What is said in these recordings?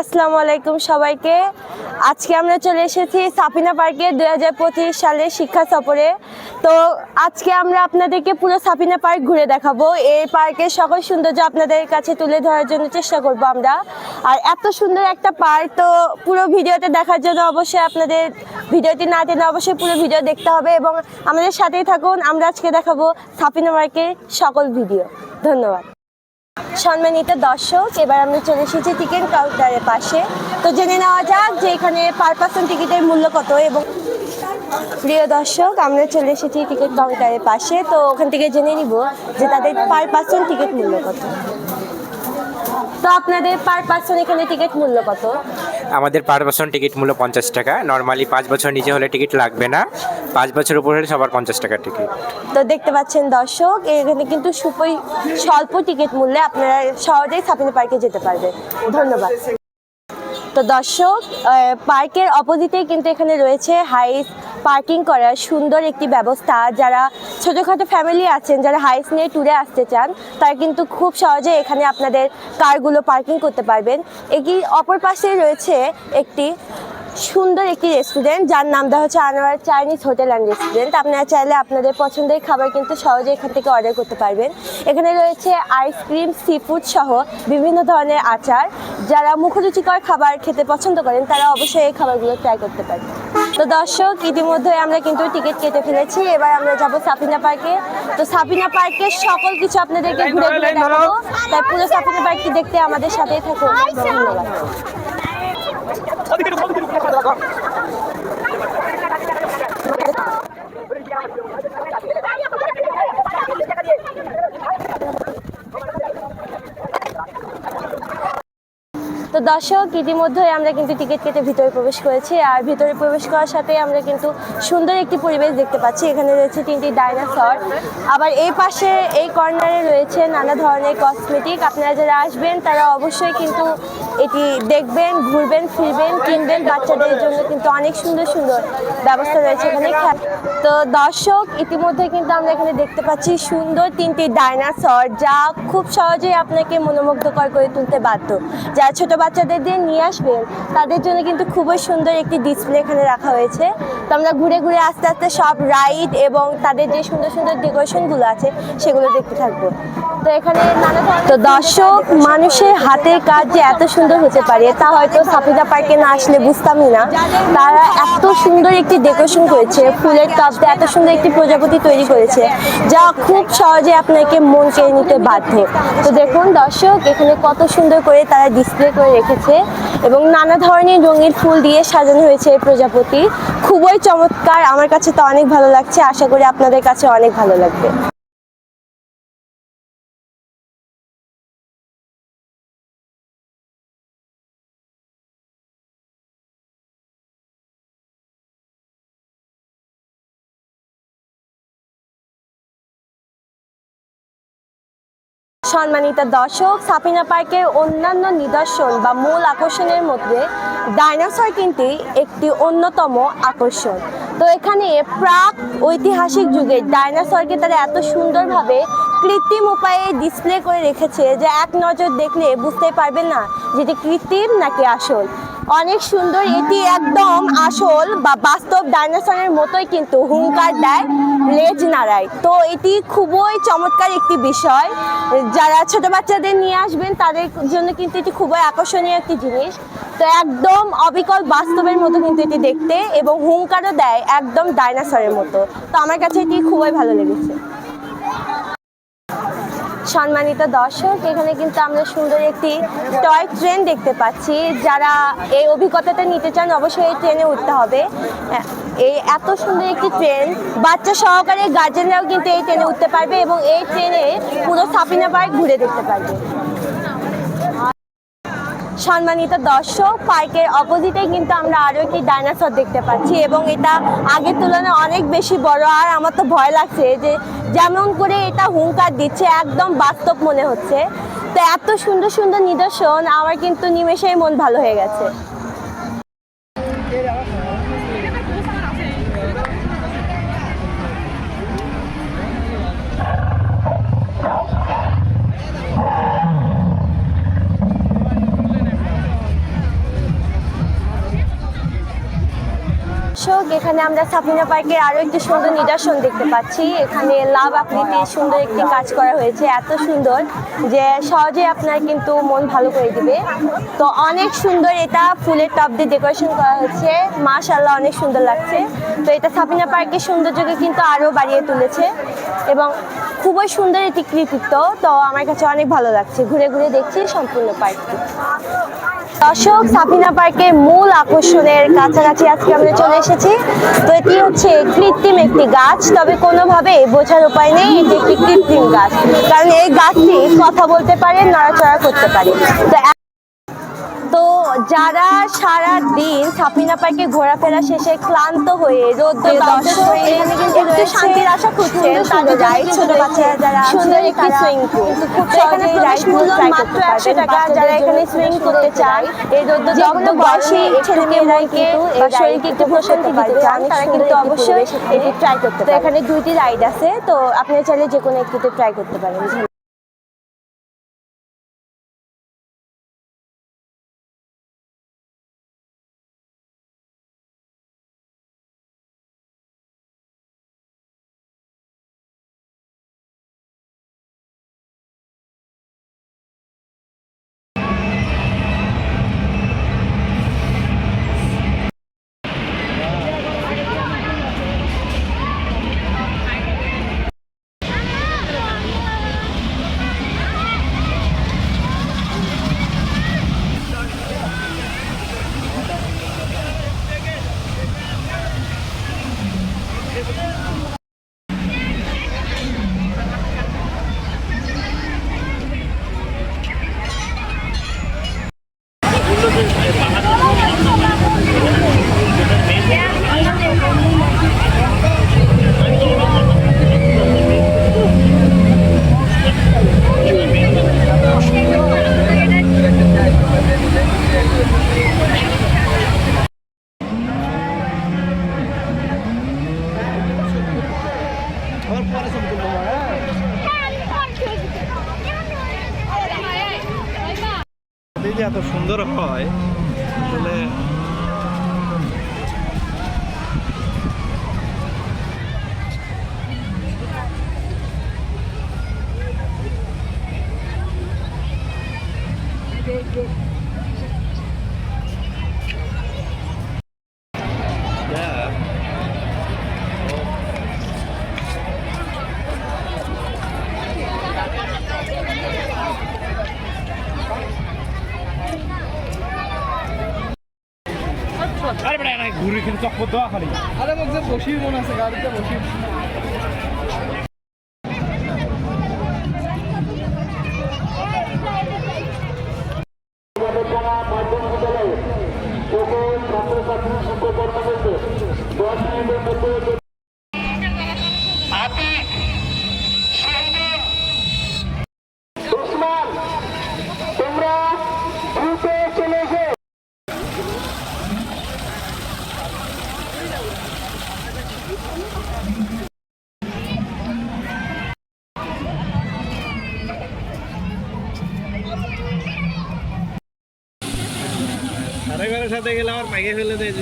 আসসালামু আলাইকুম সবাইকে। আজকে আমরা চলে এসেছি সাফিনা পার্কে দু হাজার পঁচিশ সালের শিক্ষা সফরে। তো আজকে আমরা আপনাদেরকে পুরো সাফিনা পার্ক ঘুরে দেখাবো। এই পার্কের সকল সৌন্দর্য আপনাদের কাছে তুলে ধরার জন্য চেষ্টা করব আমরা। আর এত সুন্দর একটা পার্ক, তো পুরো ভিডিওতে দেখার জন্য অবশ্যই আপনাদের ভিডিওটি না টেনে অবশ্যই পুরো ভিডিও দেখতে হবে এবং আমাদের সাথেই থাকুন। আমরা আজকে দেখাবো সাফিনা পার্কের সকল ভিডিও। ধন্যবাদ। সম্মানিত দর্শক, এবার আমরা চলে এসেছি টিকিট কাউন্টারের পাশে। তো জেনে নেওয়া যাক যে এখানে পার পার্সন টিকিটের মূল্য কত এবং প্রিয় দর্শক, আমরা চলে এসেছি টিকিট কাউন্টারের পাশে। তো ওখান থেকে জেনে নিব যে তাদের পার পার্সন টিকিট মূল্য কত। তো আপনাদের পার পার্সন এখানে টিকিট মূল্য কত? আমাদের পাঁচ বছর টিকিট মূল্য পঞ্চাশ টাকা। নর্মালি পাঁচ বছর নিচে হলে টিকিট লাগবে না। পাঁচ বছর উপরে হলে সবার পঞ্চাশ টাকা টিকিট। তো দেখতে পাচ্ছেন দর্শক, এখানে কিন্তু সুপই স্বল্প টিকিট মূল্যে আপনারা সহজেই সাপিনা পার্কে যেতে পারবে ধন্যবাদ। তো দর্শক পার্কের অপোজিটেই কিন্তু এখানে রয়েছে হাইস পার্কিং করার সুন্দর একটি ব্যবস্থা। যারা ছোটোখাটো ফ্যামিলি আছেন, যারা হাইস নিয়ে ট্যুরে আসতে চান, তারা কিন্তু খুব সহজে এখানে আপনাদের কারগুলো পার্কিং করতে পারবেন। এটি অপর পাশে রয়েছে একটি সুন্দর একটি রেস্টুরেন্ট যার নাম দেওয়া হচ্ছে Anwar Chinese hotel and restaurant আপনারা চাইলে আপনাদের পছন্দের খাবার কিন্তু সহজে এখান থেকে অর্ডার করতে পারবেন। এখানে রয়েছে আইসক্রিম সি ফুড সহ বিভিন্ন ধরনের আচার। যারা মুখরুচিকর খাবার খেতে পছন্দ করেন, তারা অবশ্যই এই খাবারগুলো ট্রাই করতে পারেন তো দর্শক ইতিমধ্যে আমরা কিন্তু টিকিট কেটে ফেলেছি। এবার আমরা যাব সাফিনা পার্কে। তো সাফিনা পার্কের সকল কিছু আপনাদেরকে ঘুরে ঘুরে দেখাবো। তাই পুরো সাফিনা পার্কটি দেখতে আমাদের সাথেই থাকুন। ধন্যবাদ। দর্শক, ইতিমধ্যেই আমরা কিন্তু টিকিট কেটে ভিতরে প্রবেশ করেছি আর ভিতরে প্রবেশ করার সাথে আমরা কিন্তু সুন্দর একটি পরিবেশ দেখতে পাচ্ছি। এখানে রয়েছে তিনটি ডাইনোসর। আবার এই পাশে, এই কর্নারে রয়েছে নানা ধরনের কসমেটিক আপনারা যারা আসবেন, তারা অবশ্যই কিন্তু এটি দেখবেন, ঘুরবেন, ফিরবেন, কিনবেন বাচ্চাদের জন্য কিন্তু অনেক সুন্দর সুন্দর ব্যবস্থা রয়েছে এখানে। তো দর্শক, ইতিমধ্যে কিন্তু আমরা এখানে দেখতে পাচ্ছি সুন্দর তিনটি ডাইনোসর যা খুব সহজেই আপনাকে মনোমুগ্ধকর করে তুলতে বাধ্য। যারা ছোট বাচ্চাদের দিয়ে নিয়ে আসবেন, তাদের জন্য কিন্তু খুবই সুন্দর একটি ডিসপ্লে এখানে রাখা হয়েছে। তো আমরা ঘুরে ঘুরে আস্তে আস্তে সব রাইড এবং তাদের যে সুন্দর সুন্দর ডেকোরেশনগুলো আছে, সেগুলো দেখতে থাকব। তো এখানে নানা তো দর্শক, মানুষের হাতের কাজ যে এত সুন্দর হতে পারে, তা হয়তো সাফিদা পার্কে না আসলে বুঝতামই না। তারা এত সুন্দর একটি ডেকোরেশন করেছে, ফুলের দিয়ে এত সুন্দর একটি প্রজাপতি তৈরি করেছে, যা খুব সহজে আপনাকে মন কেড়ে নিতে বাধ্য। তো দেখুন দর্শক, এখানে কত সুন্দর করে তারা ডিসপ্লে করে রেখেছে এবং নানা ধরনের রঙিন ফুল দিয়ে সাজানো হয়েছে এই প্রজাপতি। খুবই চমৎকার, আমার কাছে তো অনেক ভালো লাগছে, আশা করি আপনাদের কাছে অনেক ভালো লাগবে। সম্মানিত দর্শক সাপিনা পার্কের অন্যান্য নিদর্শন বা মূল আকর্ষণের মধ্যে ডাইনোসর কিন্তু একটি অন্যতম আকর্ষণ। তো এখানে প্রাক ঐতিহাসিক যুগে ডাইনোসরকে তারা এত সুন্দরভাবে কৃত্রিম উপায়ে ডিসপ্লে করে রেখেছে যে এক নজর দেখলে বুঝতে পারবেন না যেটি কৃত্রিম নাকি আসল। অনেক সুন্দর, এটি একদম আসল বা বাস্তব ডাইনোসরের মতোই কিন্তু হুঙ্কার দেয় লেজ নাড়ায়। তো এটি খুবই চমৎকার একটি বিষয়। যারা ছোট বাচ্চাদের নিয়ে আসবেন, তাদের জন্য কিন্তু এটি খুবই আকর্ষণীয় একটি জিনিস। তো একদম অবিকল বাস্তবের মতো কিন্তু এটি দেখতে এবং হুঙ্কারও দেয় একদম ডাইনোসরের মতো। তো আমার কাছে এটি খুবই ভালো লেগেছে। সম্মানিত দর্শক, এখানে কিন্তু আমরা সুন্দর একটি টয় ট্রেন দেখতে পাচ্ছি। যারা এই অভিজ্ঞতাটা নিতে চান, অবশ্যই এই ট্রেনে উঠতে হবে। এই এত সুন্দর একটি ট্রেন। বাচ্চা সহকারে গার্জেনরাও কিন্তু এই ট্রেনে উঠতে পারবে এবং এই ট্রেনে পুরো সাপিনা পার্ক ঘুরে দেখতে পারবে। সম্মানিত দর্শক, পার্কের অপোজিটে কিন্তু আমরা আরও একটি ডাইনোসর দেখতে পাচ্ছি এবং এটা আগের তুলনায় অনেক বেশি বড়। আর আমার তো ভয় লাগছে যে যেমন করে এটা হুঙ্কার দিচ্ছে, একদম বাস্তব মনে হচ্ছে। তো এত সুন্দর সুন্দর নিদর্শন, আমার কিন্তু নিমেষেই মন ভালো হয়ে গেছে। এখানে আমরা সাফিনা পার্কের আরও একটি সুন্দর নিদর্শন দেখতে পাচ্ছি। এখানে লাভ আকৃতির সুন্দর একটি কাজ করা হয়েছে, এত সুন্দর যে সহজে আপনার কিন্তু মন ভালো করে দিবে। তো অনেক সুন্দর এটা ফুলের টপ দিয়ে ডেকোরেশন করা হচ্ছে মাশাল্লাহ অনেক সুন্দর লাগছে। তো এটা সাফিনা পার্কের সৌন্দর্যকে কিন্তু আরও বাড়িয়ে তুলেছে এবং খুবই সুন্দর একটি কৃতিত্ব। তো আমার কাছে অনেক ভালো লাগছে। ঘুরে ঘুরে দেখছি সম্পূর্ণ পার্কটি। দর্শক, সাফিনা পার্কের মূল আকর্ষণের কাছাকাছি আজকে আমরা চলে এসেছি। তো এটি হচ্ছে কৃত্রিম একটি গাছ, তবে কোনোভাবে বোঝার উপায় নেই, এটি একটি কৃত্রিম গাছ। কারণ এই গাছটি কথা বলতে পারে, নড়াচড়া করতে পারে। তো যারা সারা দিন সাপিনা পার্কে ঘোরাফেরা শেষে ক্লান্ত হয়ে এখানে কিন্তু একটু শান্তির আশা খুঁজছেন তাদের রাইড ছোট বাচ্চারা যারা সুন্দর একটি সুইং পুল। খুব একশো টাকা যারা এখানে সুইং করতে চান এই রোদ্র দগ্ধ বয়সী ছেলে মেয়েরাই কিন্তু বা শরীরকে একটু প্রশান্তি দিতে চান তারা কিন্তু অবশ্যই এটি ট্রাই করতে তো এখানে দুইটি রাইড আছে তো আপনি চাইলে যে কোনো একটিতে ট্রাই করতে পারেন। আরে বেটা ঘুরে কিন্তু চক্কর দেওয়া খালি। আরে মধ্যে বসি মনে আছে গাড়িতে বসি আরে গেলে আমার মাইকে ফেলে দেয়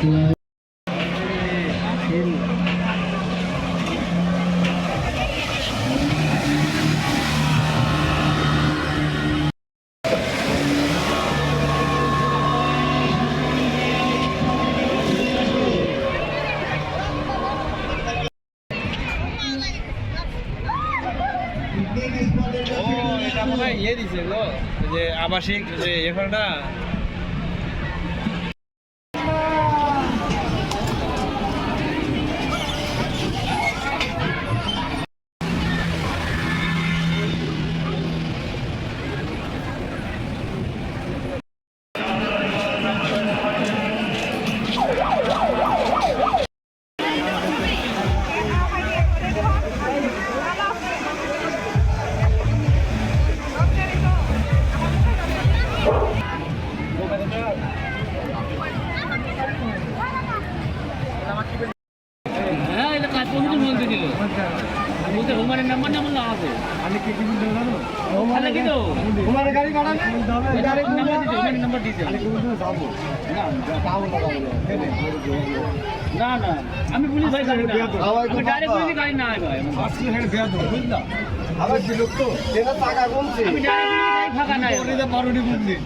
ও ওই যে আবাসিক যে এখানটা বলতে হুমানের নাম্বার নাম্বার না আছে। আমি কি কি বলতে জানো তাহলে কি তো? তোমার গাড়ি কাটা নেই? গাড়ি নাম্বার দিতে হুমানের নাম্বার দিতে। আমি কোন দিন যাব। না যাব না না না আমি পুলিশ ভাই গাড়ি না আমি ডাইরেক্ট পুলিশ গাড়ি না ভাই আজকে হেড বিয়া দাও বুঝলা? আবার দিল তো এটা টাকা কমছে আমি ডাইরেক্ট পুলিশ গাড়ি ফাঁকা নাই ওটা বারোটি বুঝলি।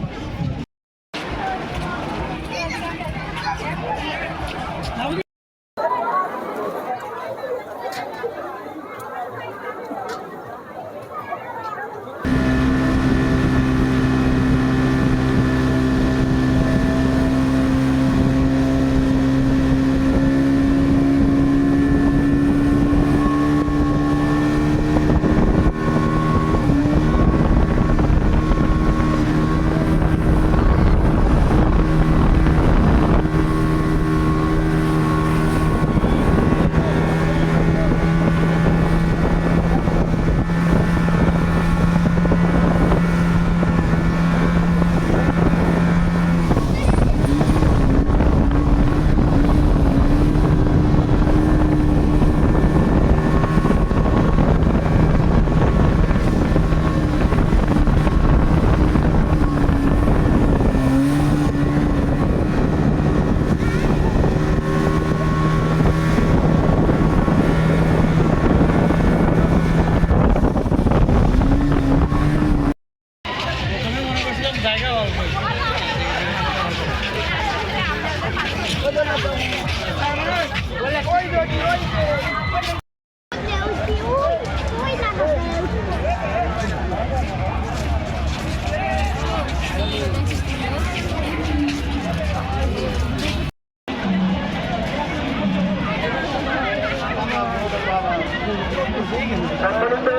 সম্মানিত